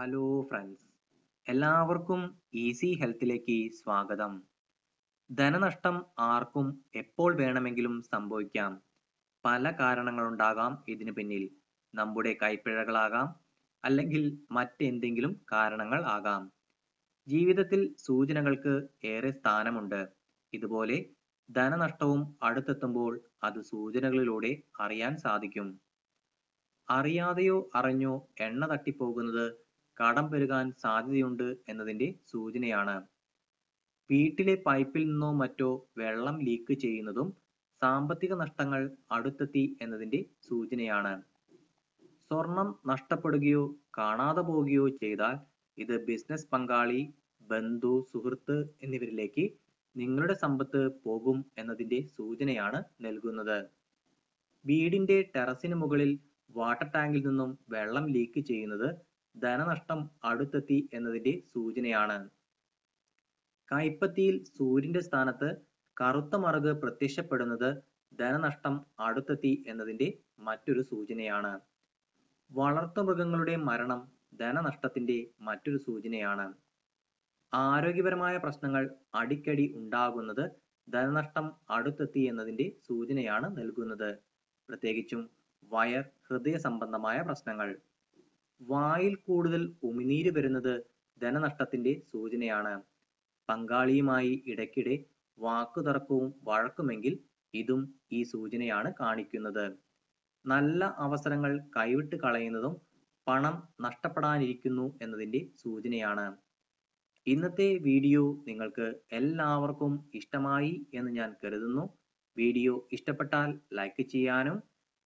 Hello friends എല്ലാവർക്കും easy ഹെൽത്തിലേക്ക് സ്വാഗതം. ധനനഷ്ടം ആർക്കും എപ്പോൾ വേണമെങ്കിലും സംഭവിക്കാം. പല കാരണങ്ങളുണ്ടാകാം ഇതിന് പിന്നിൽ. നമ്മുടെ കൈപ്പിഴകളാകാം അല്ലെങ്കിൽ മറ്റെന്തെങ്കിലും കാരണങ്ങൾ ആകാം. ജീവിതത്തിൽ സൂചനകൾക്ക് ഏറെ സ്ഥാനമുണ്ട്. ഇതുപോലെ ധനനഷ്ടവും അടുത്തെത്തുമ്പോൾ അത് സൂചനകളിലൂടെ അറിയാൻ സാധിക്കും. അറിയാതെയോ അറിഞ്ഞോ എണ്ണ തട്ടിപ്പോകുന്നത് കടം പെരുകാൻ സാധ്യതയുണ്ട് എന്നതിന്റെ സൂചനയാണ്. വീട്ടിലെ പൈപ്പിൽ നിന്നോ മറ്റോ വെള്ളം ലീക്ക് ചെയ്യുന്നതും സാമ്പത്തിക നഷ്ടങ്ങൾ അടുത്തെത്തി എന്നതിന്റെ സൂചനയാണ്. സ്വർണം നഷ്ടപ്പെടുകയോ കാണാതെ പോവുകയോ ചെയ്താൽ ഇത് ബിസിനസ് പങ്കാളി ബന്ധു സുഹൃത്ത് എന്നിവരിലേക്ക് നിങ്ങളുടെ സമ്പത്ത് പോകും എന്നതിന്റെ സൂചനയാണ് നൽകുന്നത്. വീടിന്റെ ടെറസിന് മുകളിൽ വാട്ടർ ടാങ്കിൽ നിന്നും വെള്ളം ലീക്ക് ചെയ്യുന്നത് ധനനഷ്ടം അടുത്തെത്തി എന്നതിന്റെ സൂചനയാണ്. കൈപ്പത്തിയിൽ സൂര്യന്റെ സ്ഥാനത്ത് കറുത്ത മറുക് പ്രത്യക്ഷപ്പെടുന്നത് ധനനഷ്ടം അടുത്തെത്തി എന്നതിന്റെ മറ്റൊരു സൂചനയാണ്. വളർത്തുമൃഗങ്ങളുടെ മരണം ധനനഷ്ടത്തിന്റെ മറ്റൊരു സൂചനയാണ്. ആരോഗ്യപരമായ പ്രശ്നങ്ങൾ അടിക്കടി ഉണ്ടാകുന്നത് ധനനഷ്ടം അടുത്തെത്തി എന്നതിന്റെ സൂചനയാണ് നൽകുന്നത്. പ്രത്യേകിച്ചും വയർ ഹൃദയ സംബന്ധമായ പ്രശ്നങ്ങൾ. വായിൽ കൂടുതൽ ഉമിനീര് വരുന്നത് ധനനഷ്ടത്തിന്റെ സൂചനയാണ്. പങ്കാളിയുമായി ഇടയ്ക്കിടെ വാക്കുതർക്കവും വഴക്കുമെങ്കിൽ ഇതും ഈ സൂചനയാണ് കാണിക്കുന്നത്. നല്ല അവസരങ്ങൾ കൈവിട്ട് കളയുന്നതും പണം നഷ്ടപ്പെടാനിരിക്കുന്നു എന്നതിന്റെ സൂചനയാണ്. ഇന്നത്തെ വീഡിയോ നിങ്ങൾക്ക് എല്ലാവർക്കും ഇഷ്ടമായി എന്ന് ഞാൻ കരുതുന്നു. വീഡിയോ ഇഷ്ടപ്പെട്ടാൽ ലൈക്ക് ചെയ്യാനും